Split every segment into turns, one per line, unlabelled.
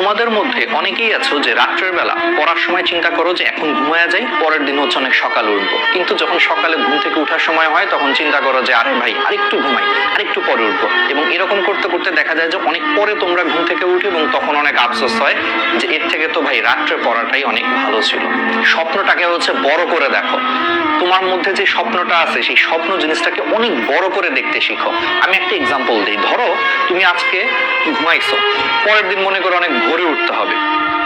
তোমাদের মধ্যে অনেকেই আছো যে রাত্রের বেলা পড়ার সময় চিন্তা করো যে এখন ঘুমায়া যাই, পরের দিন হচ্ছে অনেক সকাল উঠবো। কিন্তু যখন সকালে ঘুম থেকে ওঠার সময় হয়, তখন চিন্তা করো যে আরে ভাই, আরেকটু ঘুমাই, আরেকটু পরে উঠবো। এবং এরকম করতে করতে দেখা যায় যে অনেক পরে তোমরা ঘুম থেকে উঠে এবং তখন অনেক আফসোস হয় যে এর থেকে তো ভাই রাত্রে পড়াটাই অনেক ভালো ছিল। স্বপ্নটাকে হচ্ছে বড় করে দেখো। তোমার মধ্যে যে স্বপ্নটা আছে, সেই স্বপ্ন জিনিসটাকে অনেক বড় করে দেখতে শিখো। আমি একটা তুমি আজকে ঘুমাইছো। পরের দিন মনে করে অনেক ভোরে উঠতে হবে।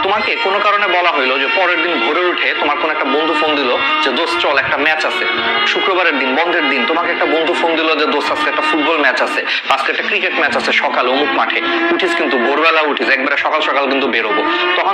তোমাকে কোনো কারণে বলা হইল যে পরের দিন ভোরে উঠে তোমার কোন একটা বন্ধু ফোন দিল যে দোষ চল একটা ম্যাচ আছে। শুক্রবারের দিন, বন্ধের দিন, তোমাকে একটা বন্ধু ফোন দিল যে দোষ আজকে একটা ফুটবল ম্যাচ আছে। আজকে একটা ক্রিকেট ম্যাচ আছে সকাল অমুক মাঠে। উঠিস কিন্তু ভোরবেলা উঠিস। একবারে সকাল সকাল কিন্তু বেরোবো।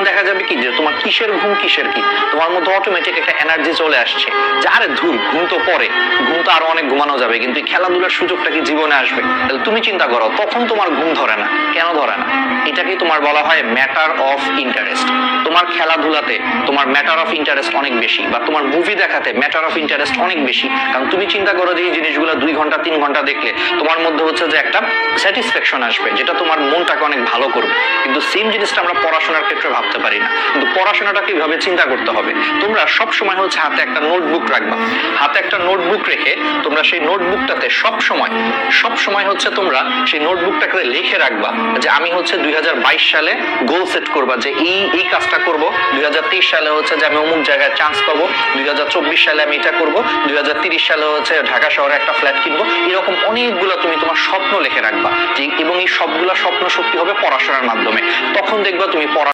তখন দেখা যাবে কি যে তোমার কিসের ঘুম, কিসের কি? তোমার মধ্যে অটোমেটিক একটা এনার্জি চলে আসছে। যে আরে ধুর, ঘুম তো পরে। ঘুম তো আরও অনেক ঘুমানো যাবে, কিন্তু খেলাধুলার সুযোগটা কি জীবনে আসবে? তাহলে তুমি চিন্তা করো, তখন তোমার ঘুম ধরে না। কেন ধরে না? এটাকেই তোমার বলা হয় ম্যাটার অফ ইন্টারেস্ট তোমার খেলাধুলাতে তোমার ম্যাটার অফ ইন্টারেস্ট অনেক বেশি, বা তোমার মুভি দেখাতে ম্যাটার অফ ইন্টারেস্ট অনেক বেশি। কারণ তুমি চিন্তা করো যে এই জিনিসগুলো দুই ঘণ্টা, তিন ঘণ্টা দেখলে তোমার মধ্যে হচ্ছে যে একটা স্যাটিসফ্যাকশন আসবে, যেটা তোমার মনটাকে অনেক ভালো করবে। কিন্তু সেম জিনিসটা আমরা পড়াশোনার ক্ষেত্রে ভাবতে পারি না। কিন্তু পড়াশোনাটা কীভাবে চিন্তা করতে হবে? তোমরা সব সময় হচ্ছে হাতে একটা নোটবুক রাখবা। হাতে একটা নোটবুক রেখে তোমরা সেই নোটবুকটাতে সব সময় সব সময় হচ্ছে তোমরা সেই নোটবুকটাকে লিখে রাখবা যে আমি হচ্ছে দুই সালে গোল সেট করবা যে এই এই কাজটা করব। দুই সালে হচ্ছে যে আমি অমুক জায়গায় চান্স পাবো। দুই হাজার চব্বিশ সালে আমি এটা করব। দুই সালে হচ্ছে ঢাকা শহরে একটা ফ্ল্যাট কিনবো। এরকম অনেকগুলো তুমি তোমার স্বপ্ন লিখে রাখবা এবং এই সবগুলা স্বপ্ন সত্যি হবে পড়াশোনার মাধ্যমে। তখন দেখবা তুমি পড়া